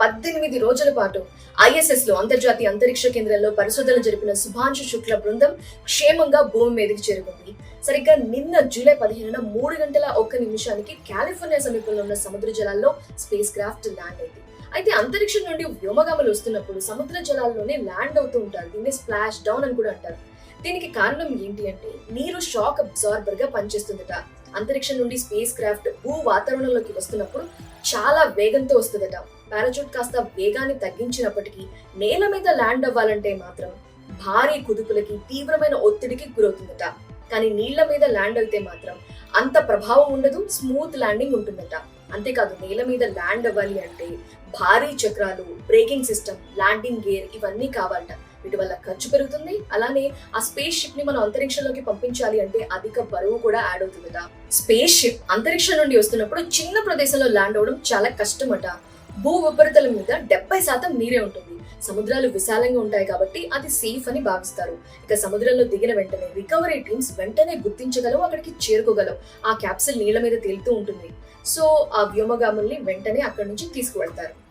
పద్దెనిమిది రోజుల పాటు ఐఎస్ఎస్లో అంతర్జాతీయ అంతరిక్ష కేంద్రంలో పరిశోధనలు జరిపిన సుభాంశు శుక్ల బృందం క్షేమంగా భూమి మీదకి చేరుకుంది. సరిగ్గా నిన్న జూలై పదిహేనున మూడు గంటల ఒక్క నిమిషానికి కాలిఫోర్నియా సమీపంలో ఉన్న సముద్ర జలాల్లో స్పేస్ క్రాఫ్ట్ ల్యాండ్ అయింది. అయితే అంతరిక్షం నుండి వ్యోమగాములు వస్తున్నప్పుడు సముద్ర జలాల్లోనే ల్యాండ్ అవుతూ ఉంటారు. దీన్ని స్ప్లాష్ డౌన్ అని కూడా అంటారు. దీనికి కారణం ఏంటి అంటే నీరు షాక్ అబ్జార్బర్గా పనిచేస్తుందట. అంతరిక్షం నుండి స్పేస్ క్రాఫ్ట్ భూ వాతావరణంలోకి వస్తున్నప్పుడు చాలా వేగంతో వస్తుందట. పారాచూట్ కాస్త వేగాన్ని తగ్గించినప్పటికీ నేల మీద ల్యాండ్ అవ్వాలంటే మాత్రం భారీ కుదుపులకి తీవ్రమైన ఒత్తిడికి గురవుతుందట. కానీ నీళ్ళ మీద ల్యాండ్ అయితే మాత్రం అంత ప్రభావం ఉండదు స్మూత్ ల్యాండింగ్ ఉంటుందట. అంతేకాదు నేల మీద ల్యాండ్ అవ్వాలి అంటే భారీ చక్రాలు బ్రేకింగ్ సిస్టమ్ ల్యాండింగ్ గేర్ ఇవన్నీ కావాలట. వీటి వల్ల ఖర్చు పెరుగుతుంది అలానే ఆ స్పేస్ షిప్ని మనం అంతరిక్షంలోకి పంపించాలి అంటే అధిక బరువు కూడా యాడ్ అవుతుందట. స్పేస్ షిప్ అంతరిక్షం నుండి వస్తున్నప్పుడు చిన్న ప్రదేశంలో ల్యాండ్ అవ్వడం చాలా కష్టమట. భూ ఉపరితలం మీద డెబ్బై శాతం నీరే ఉంటుంది. సముద్రాలు విశాలంగా ఉంటాయి కాబట్టి అది సేఫ్ అని భావిస్తారు. ఇక సముద్రంలో దిగిన వెంటనే రికవరీ టీమ్స్ వెంటనే గుర్తించగలవు అక్కడికి చేరుకోగలవు. ఆ క్యాప్సిల్ నీళ్ళ మీద తేలుతూ ఉంటుంది. సో ఆ వ్యోమగాముల్ని వెంటనే అక్కడి నుంచి తీసుకువెళ్తారు.